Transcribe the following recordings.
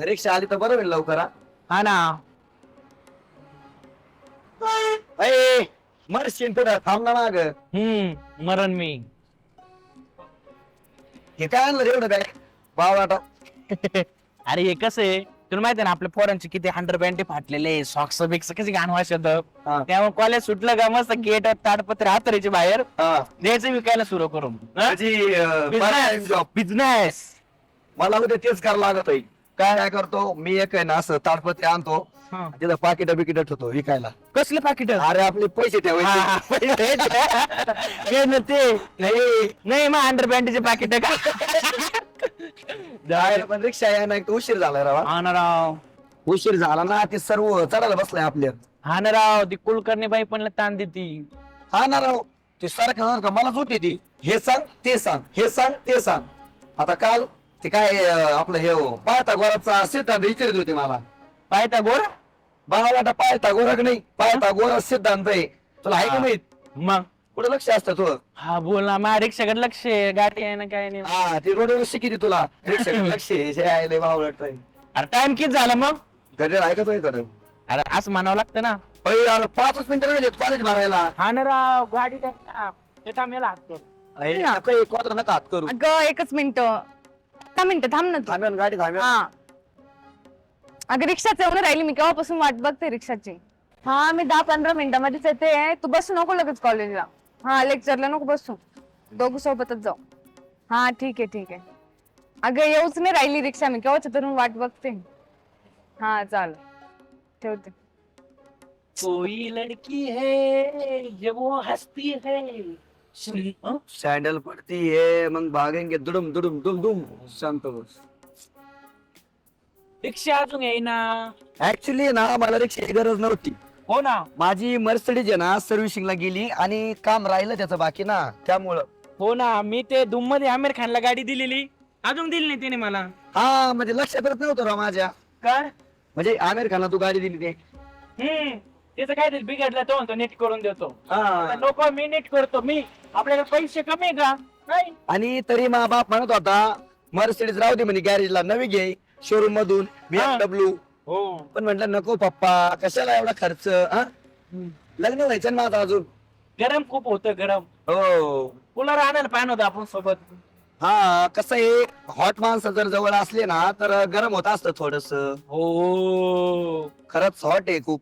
रिक्षा आली तर बरं होईल लवकर हा. हा ना. अय मरशील पुढं थांब ना माग. हम्म मरण मी. हे काय आणलं एवढं बॅग? बावळाटा अरे हे कसं आहे? तुला माहिती आहे ना आपल्या पोरांचे किती हंड्रेड पॅन्टी फाटलेले सॉक्स बिक्स कशी घाण वाश येतं हा. त्यामुळे कॉलेज सुटलं का मस्त गेट ताडपत्र हातरीचे बाहेर. हा. द्यायचं विकायला सुरू करून. अं, job. बिझनेस मला उद्या तेच करावं लागत आहे काय काय करतो? मी एक आहे ना असं ताडपत्री आणतो. तिथं पाकिट बिकिट ठेवतो विकायला. कसले पाकिट अरे आपले पैसे ठेवायचे. ते. नाही नाही मग अंडर पॅन्टीचे पाकिट का? जायला पण रिक्षा एक तर उशीर झाला राव. हा ना राव. उशीर झाला ना ते सर्व चढायला बसलाय आपल्या हा ना राव ती कुलकर्णी बाई पण ताण देती. हा ना राव ते सारखं सारखं मलाच होती ती. हे सांग ते सांग हे सांग ते सांग. आता काल ते काय अं, आपलं हे हो, गोराचा सिद्धांत विचारित होते मला. पायता गोर बाळाला पाळता गोरख नाही पाळता गोरा सिद्धांत आहे. तुला आहे का. माहीत? मग? कुठं लक्ष असतं तू? हा बोल ना. माझ्या रिक्षाकडे लक्ष आहे. गाडी आहे ना काय नाही. हा ते रोडवर शिकिती तुला. रिक्षाकडे लक्ष आहे, जे आहे लय भाव वाटतंय. अरे टाइम किती झाला मग? घरी ऐकत होय तर अरे असं म्हणावं लागतं ना. पाचच मिनिटं नाही देत कॉलेज भरायला. हा ना राव गाडी. अरे, नका एक quadrant नका हात करू. अगं एकच मिनिट. दहा मिनिटं थांब ना तू. थांबेल गाडी थांबेल हा. अगं रिक्षाच येऊन राहिली मी केव्हापासून वाट बघते रिक्षाची? हा मी दहा पंधरा मिनिटामध्येच येते. तू बसू नको लगेच कॉलेजला हा लेक्चरला नको बसू. दोघं सोबतच जाऊ. हा ठीक आहे ठीक आहे. अगं येऊच नाही राहिली रिक्षा मी. केव्हाच्या तरुण वाट बघते. हा चाल. ठेवते. कोई लड़की है जब वो हंसती है। हं? सॅन्डल पडती है मग भागेंगे दुडुम दुडुम दुम दुम. शांत बस. रिक्षा अजून येईना. ऍक्च्युली ना मला रिक्षाची गरज नव्हती. हो ना. माझी मर्सडीज आहे ना सर्व्हिसिंगला गेली आणि काम राहिलं त्याचं बाकी ना त्यामुळं. हो ना मी ते दुममध्ये आमिर खानला गाडी दिलेली. अजून दिली नाही त्याने मला. हा म्हणजे लक्ष करत नव्हतं राव माझ्या. काय म्हणजे आमिर खानला तू गाडी दिली ते. हम्म त्याचं काय ते बिघडलं तो म्हणतो नीट करून देतो. हा. नको मी नीट करतो मी. आपल्याकडे पैसे कमी आहे का? नाही. आणि तरी मा बाप म्हणत होता मर्सिडीज राहू दे म्हणे गॅरेजला नवी घे. शोरूम मधून बीएमडब्ल्यू हो. पण म्हटलं नको पप्पा कशाला एवढा खर्च हा? लग्न व्हायचं ना माझं अजून. गरम खूप होतं गरम. हो. कूलर आणायला पाहिजे होतं आपण सोबत. हा कसं आहे हॉट माणसं जर जवळ असले ना तर गरम होत असतं थोडस. हो. खरंच हॉट आहे खूप.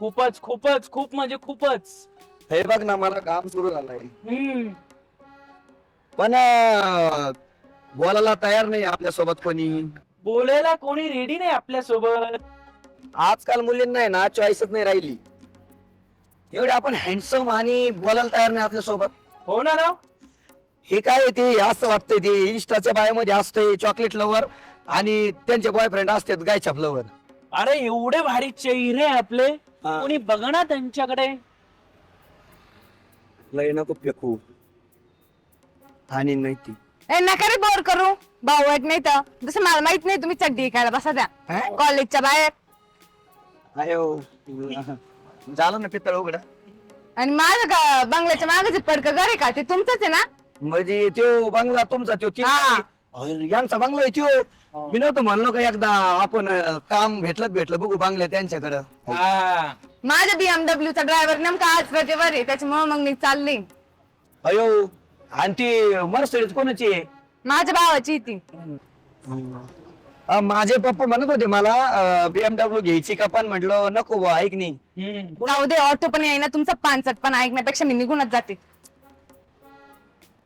खूपच खूपच खूप म्हणजे खूपच. हे बघ ना मला काम सुरू झालंय. हम्म. पण अं, बोलायला तयार नाही आपल्यासोबत कोणी. बोलायला कोणी रेडी नाही आपल्यासोबत आजकाल मुलींना आहे ना चॉईसच नाही राहिली. एवढे आपण हँडसम आणि बोलायला तयार नाही आपल्यासोबत हो ना राव. हे काय आहे ते? असं वाटतंय ते. इंस्टाच्या बायोमध्ये असतंय चॉकलेट लवर आणि त्यांचे बॉयफ्रेंड असतात गायच्या लवर अरे एवढे भारी चेहरे आपले. हा. कोणी बघ ना त्यांच्याकडे. लय नको फेकू. आणि नाही ती. ए नका रे बोर करू? भाऊ वाट नाही तर. जसं मला माहीत नाही तुम्ही चड्डी ऐकायला बसा द्या हा? कॉलेजच्या बाहेर. अयो झालं ना पितळ उघडा? आणि माझं का बंगल्याच्या मागे पडकं घर आहे का ते तुमचंच आहे ना? म्हणजे त्यो बंगला तुमचा त्यो हा. अरे, यांचा बंगला आहे त्यो. मी नव्हतं म्हणलो का एकदा आपण अं, काम भेटलं भेटलं बघू बंगले त्यांच्याकडं. हा. माझ्या बीएमडब्ल्यू चा ड्रायव्हर नेमका आज रजेवर आहे त्याच्यामुळे मग मी चालली. अयो आणि ती मर्सडीज कोणाची आहे? माझ्या भावाची ती. अं, माझे पप्पा म्हणत होते मला बीएमडब्ल्यू घ्यायची का पण म्हटलं नको बुवा, ऐक नाही. जाऊ दे ऑटो पण आहे ना तुमचा पानसट पण ऐकण्यापेक्षा मी निघूनच जाते.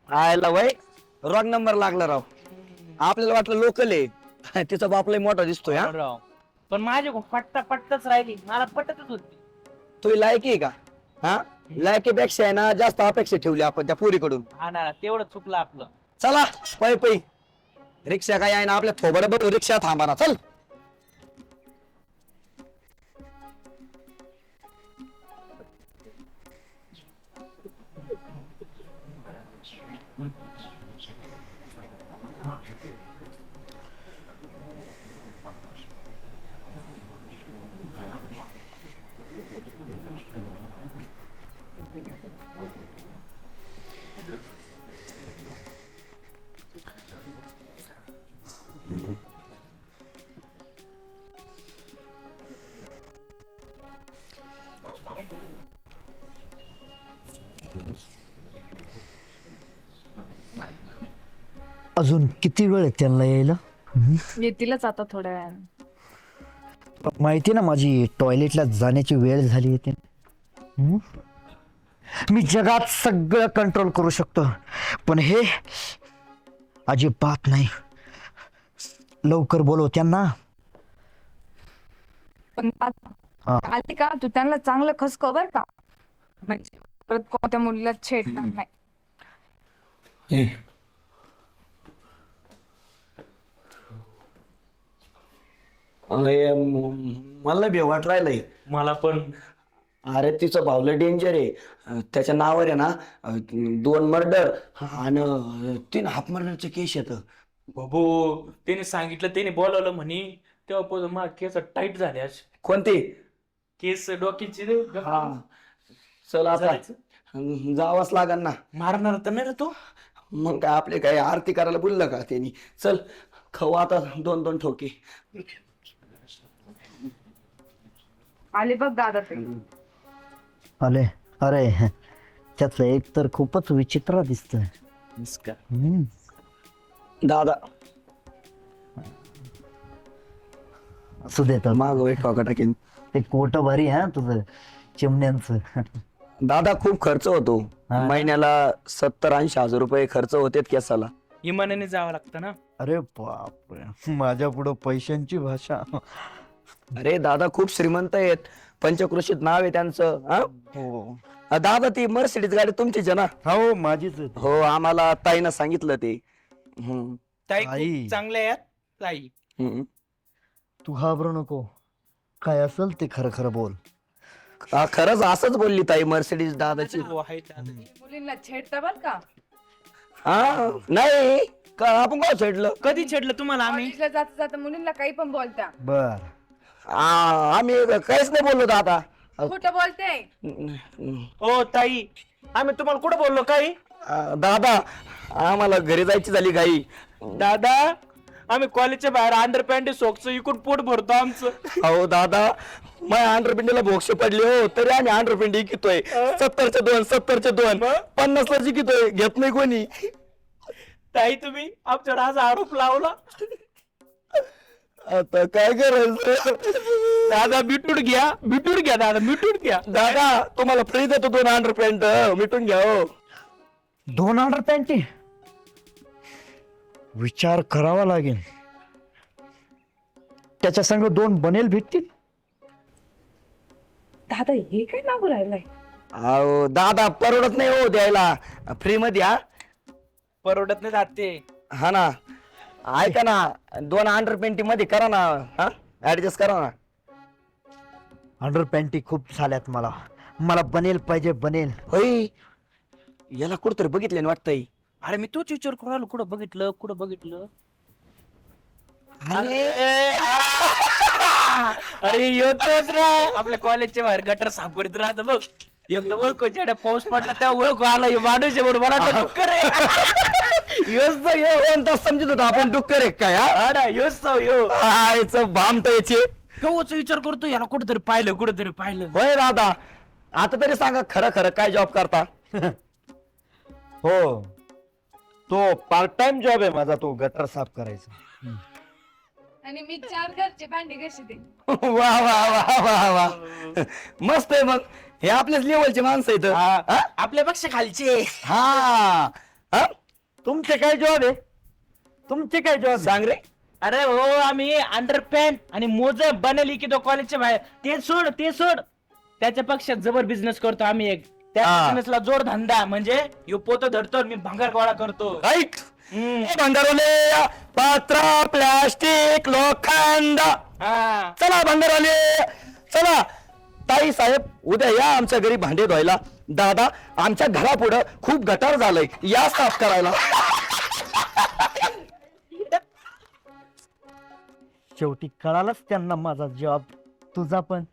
आयला वय रॉंग नंबर लागला राव. आपल्याला वाटलं लोकल आहे. तिचा बाप लय मोठा दिसतोय हा. राव. पण माझे पट्टा पट्टच राहिली. मला पटतच होती. तुझी लायकी आहे का? हा? लायकीपेक्षा आहे ना जास्त अपेक्षा ठेवली आपण त्या पुरीकडून. हा ना तेवढं चुकलं आपलं. चला पै पै. रिक्षा काय आहे ना आपल्या थोबड बघू रिक्षा थांबा ना चल. अजून किती वेळ आहे त्यांना यायला? येतीलच आता थोड्या वेळाने. माहिती ना माझी टॉयलेटला जाण्याची वेळ झाली येते मी जगात सगळं कंट्रोल करू शकतो. पण हे अजिबात नाही. लवकर बोलव त्यांना. पण आले का? तू त्यांना चांगलं खसको बर का? म्हणजे परत कोणत्या मुलीला छेडणार नाही. हे. अरे, मला बी वाट राहिलंय. मला पण. अरे तिचं भावलं डेंजर आहे. त्याच्या नावावर आहे ना अं, दोन मर्डर आणि तीन हाफ मर्डरचे केस येत बाबू त्याने सांगितलं त्याने बोलावलं म्हणे. तेव्हा मग केस टाईट झाले आज कोणते? केस डोक्याचे हा. चल आता. अं, जावंच लागन ना. मारणार तर नाही रे तो? मग काय आपले काय आरती करायला बोललं का त्यांनी? चल खाऊ आता दोन दोन ठोके. आले बघ दादा ते. अरे अरे त्याचं एक तर खूपच विचित्र दिसत दादा. असू दे तर. माग एक ठोका टाकेन. ते कोट भारी हा तुझं चिमण्यांचं. दादा खूप खर्च होतो. हा. महिन्याला सत्तर ऐंशी हजार रुपये खर्च होतेत केसाला. इमानाने जावं लागतं ना? अरे बापरे. माझ्या पुढं पैशांची भाषा. अरे दादा खूप श्रीमंत आहेत. पंचकृषीत नाव आहे त्यांचं हा? हो. अ, दादा ती मर्सिडीज गाडी तुमचीच आहे ना? हो माझीच आहे ती. हो आम्हाला ताईनं सांगितलं ते. हम्म, ताई. खूप चांगल्या यार ताई. हम्म. तू घाबरू नको. काय असेल ते खरं खरं बोल. हा, खरंच असंच बोलली ताई मर्सिडीज दादाची. मुलींना छेडता बर का? हा नाही का आपण काय छेडलं? कधी छेडलं तुम्हाला आम्ही? कॉलेजला जाता जाता मुलींना काही पण बोलत्या बर. आ, आम्ही काहीच नाही बोललो दादा. खोटं बोलते. हो ताई आम्ही तुम्हाला कुठं बोललो काही? आ, दादा आम्हाला घरी जायची झाली घाई. दादा आम्ही कॉलेजच्या बाहेर अंडर पॅन्ट सॉक्स इकडून पोट भरतो आमचं. अहो दादा माझ्या अंडरपिंडीला भोक्ष पडले हो तरी आम्ही अंडरपिंडी कितोय सत्तरचे दोन सत्तरचे दोन पन्नासला जिकितोय घेत नाही कोणी. ताई तुम्ही आमच्यावर आज आरोप लावला? आता काय करायचं? दादा मिटून घ्या मिटून घ्या दादा मिटून घ्या. दादा तुम्हाला फ्री देतो दोन अंडरपॅन्ट मिटून घ्या हो. दोन ऑर्डर पॅन्टी विचार करावा लागेल. त्याच्या संग दोन बनेल भेटतील. दादा हे काय नागू राहिलंय? अहो दादा परवडत नाही हो द्यायला. फ्री मध्ये हा? परवडत नाही जाते हा ना. ऐका ना दोन अंडरपेंटी मध्ये करा ना हा? ऍडजस्ट करा ना. अंडर पॅन्टी खूप झाल्यात मला. मला बनेल पाहिजे बनेल. होय? याला कुठतरी बघितले वाटतंय. अरे मी तोच विचार करू राहिलो कुठं बघितलं कुठं बघितलं? अरे. येतोच रे. आपल्या कॉलेजच्या बाहेर गटर साफ करीत राहत बघ. एकदम ओळखूच्या पाऊस पडला तेव्हा ओळखू आला हे माणूस आहे मला वाटलं डुक्कर आहे. योच तर यो दोन तास समजत होता आपण डुक्कर आहे काय हा? ना, योच तो यो. आयचं भाम तर याचे. केव्हाच विचार करतो याला कुठेतरी पाहिलं कुठेतरी पाहिलं. होय दादा आता तरी सांगा खरं खरं काय जॉब करता? हो. तो पार्ट टाइम जॉब आहे माझा तो गटर साफ करायचा. आणि मी चार घरचे भांडी कशी दे. वा वा वा वा वा. मस्त आहे मग. हे आपल्याच लेवलचे माणसं आहेत. हा? आपल्यापेक्षा खालचे हा. हा? तुमचे काय जॉब आहे? तुमचे काय जॉब सांग रे. अरे हो आम्ही अंडर पॅन्ट आणि मोज बनवली की तो कॉलेजच्या बाहेर. ते सोड ते सोड. त्याच्या पक्षात जबर बिझनेस करतो आम्ही एक. त्या हा. बिझनेसला जोड धंदा म्हणजे यो पोत धरतो मी भांगार गोळा करतो. ऐक हम्म. भंगारवाले पात्रा प्लास्टिक लोखंड. हा. चला भंगारवाले चला. ताई साहेब उद्या या आमच्या घरी भांडे धुवायला. दादा आमच्या घरापुढं खूप गटार झालंय. या साफ करायला. शेवटी कळालाच त्यांना माझा जॉब तुझा पण.